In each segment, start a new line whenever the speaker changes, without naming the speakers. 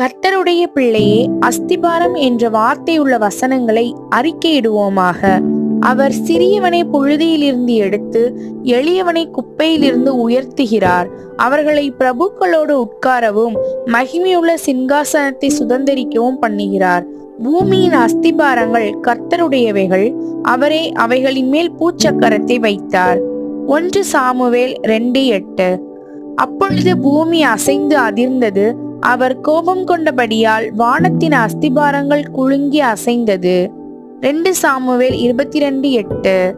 கர்த்தருடைய பிள்ளையே அஸ்திபாரம் என்ற வார்த்தையுள்ள வசனங்களை அறிக்கையிடுவோமாக. அவர் சிறியவனை புழுதியிலிருந்து எடுத்து எளியவனை குப்பையிலிருந்து உயர்த்துகிறார். அவர்களை பிரபுக்களோடு உட்காரவும் மகிமையுள்ள சிங்காசனத்தை சுதந்தரிக்கவும் பண்ணுகிறார். பூமியின் அஸ்திபாரங்கள் கர்த்தருடையவைகள். அவரே அவைகளின் மேல் பூச்சக்கரத்தை வைத்தார். ஒன்று சாமுவேல் ரெண்டு எட்டு. அப்பொழுது பூமி அசைந்து அதிர்ந்தது. அவர் கோபம் கொண்டபடியால் வானத்தின் அஸ்திபாரங்கள் குலுங்கி அசைந்தது. ரெண்டு சாமுவேல் இருபத்தி ரெண்டு எட்டு.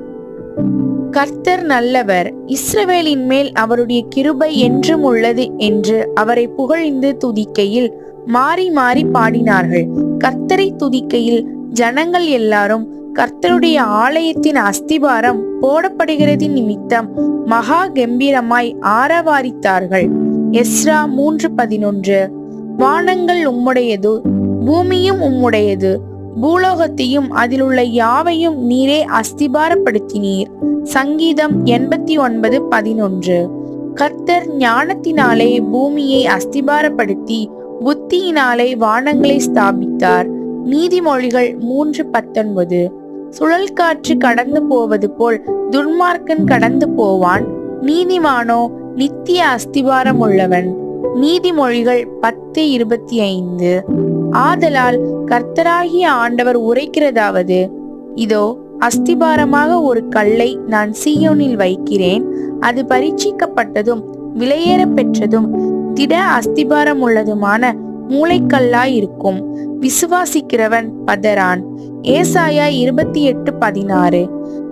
கர்த்தர் நல்லவர் இஸ்ரவேலின் மேல் அவருடைய கிருபை என்றும் உள்ளது என்று அவரை புகழ்ந்து துதிக்கையில் மாறி மாறி பாடினார்கள். கர்த்தரை துதிக்கையில் ஜனங்கள் எல்லாரும் கர்த்தருடைய ஆலயத்தின் அஸ்திபாரம் போடப்படுகிறதின் நிமித்தம் மகா கம்பீரமாய் ஆரவாரித்தார்கள். எஸ்ரா மூன்று பதினொன்று. வானங்கள் உம்முடையது பூமியும் உம்முடையது பூலோகத்தையும் அதிலுள்ள யாவையும் நீரே அஸ்திபாரப்படுத்தினீர். சங்கீதம் எண்பத்தி ஒன்பது பதினொன்று. கர்த்தர் ஞானத்தினாலே பூமியை அஸ்திபாரப்படுத்தி புத்தியினாலே வானங்களை ஸ்தாபித்தார். நீதிமொழிகள் மூன்று பத்தொன்பது. சுழல் காற்று கடந்து போவது போல் துன்மார்க்கன் கடந்து போவான். நீதிமானோ நித்திய அஸ்திபாரம் உள்ளவன் நீதிமொழிகள் பத்து இருபத்தி ஐந்து. ஆதலால் கர்த்தராகிய ஆண்டவர் உரைக்கிறதாவது இதோ அஸ்திபாரமாக ஒரு கல்லை நான் சீயோனில் வைக்கிறேன். அது பரீட்சிக்கப்பட்டதும் விலையேற பெற்றதும் திட அஸ்திபாரம் உள்ளதுமான மூளைக்கல்லாய் இருக்கும் விசுவாசிக்கிறவன் பதறான். ஏசாயா இருபத்தி எட்டு பதினாறு.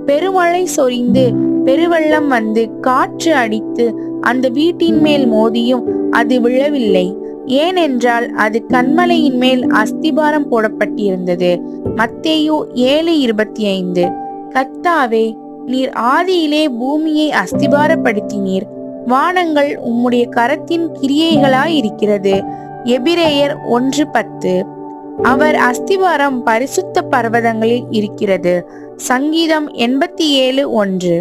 பெருமழை சொரிந்து பெருவெள்ளம் வந்து காற்று அடித்து அந்த வீட்டின் மேல் மோதியும் அது விழவில்லை. ஏனென்றால் அது கண்மலையின் மேல் அஸ்திபாரம் போடப்பட்டிருந்தது. மத்தேயோ ஏழு இருபத்தி ஐந்து கத்தாவே நீர் ஆதியிலே பூமியை அஸ்திபாரப்படுத்தினீர். வானங்கள் உம்முடைய கரத்தின் கிரியைகளாய் இருக்கிறது எபிரேயர் ஒன்று பத்து. அவர் அஸ்திவாரம் பரிசுத்த பர்வதங்களில் இருக்கிறது. சங்கீதம் எண்பத்தி ஏழு ஒன்று.